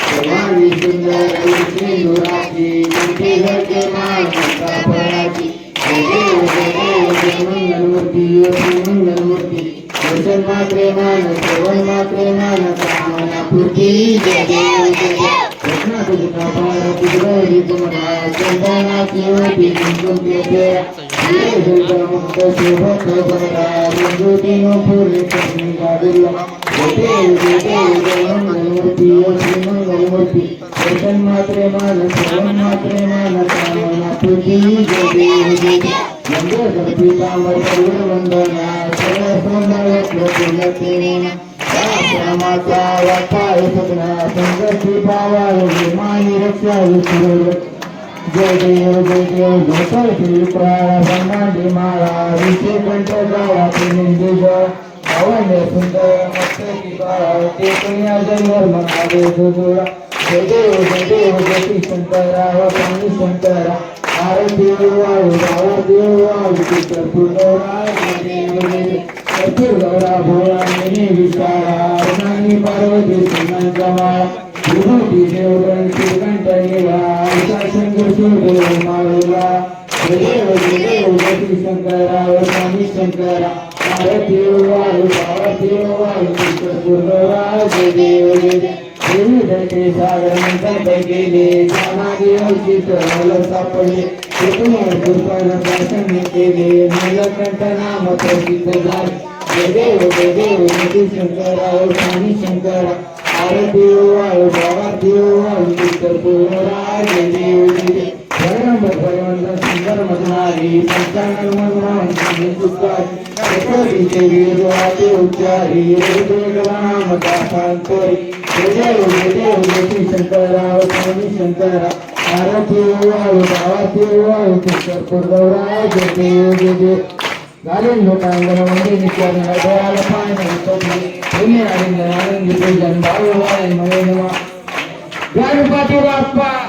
सर्वांनी सुंदर सिंधुराची तुमची घरचे मान पराची देव मंगलमूर्ती मंगलमूर्ती दर्शन मात्रे मान श्रवण मात्रे मान कामना पूर्ती जय देव जय कृष्णा तुझा पार तुझी तुम्हाला चंदनाची होती तुमचे प्रिया मुक्त शोभत बरा ज्योतीनो फुले कृष्णी गादिल्ला देव देव जय मंगलमूर्ती श्री मंगलमूर्ती दर्शन मात्रे मान श्रवण मात्रे मान कामना पूर्ती जय देव जय देव जय देव लोकल गोपाल त्रिपुरार ब्रह्मांडी माला विषय कंठ गाला त्रिनिंदेश अवन्य सुंदर मत्स्य कृपा ते पुण्या जय धर्म नावे जोडा जय देव जय देव गति शंकरा पानी शंकरा आरव देव आयु आरव देव आयु चित्र पूर्णरा जय देव जय देव गौरा भोरा मिनी विचारा नानी पार्वती शिवदेव माळेला देव देव जती शंकरा स्वामी शंकरा आरती वाळू पार्वती वाळू चित्र जय देव देव विविध ते सागर मंत्र गेले समाधी औचित सापडले कुटुंब कृपण दर्शन केले नीलकंठ नाम प्रसिद्ध झाले देव देव शंकरा स्वामी शंकरा पूर्णराय जय देव जय देव जगदंब भगवंत सुंदर मधुमारी पंचांग मनमोहन स्वामी पुष्कारी चकोरीचे वीरवाचे उच्चारी नाम दासांतरी जय देव जय देव जती शंकरा स्वामी शंकरा आरती वाळू पार्वती वाळू चित्र पूर्णराय जय देव जय देव गालीन लोकांगण म्हणजे नित्यानं डोळ्याला पाय नाही पडली पुण्य आनंद आनंदी पूजन भाऊ वाय मयनमा गणपती बाप्पा गणपती बाप्पा गणपती बाप्पा!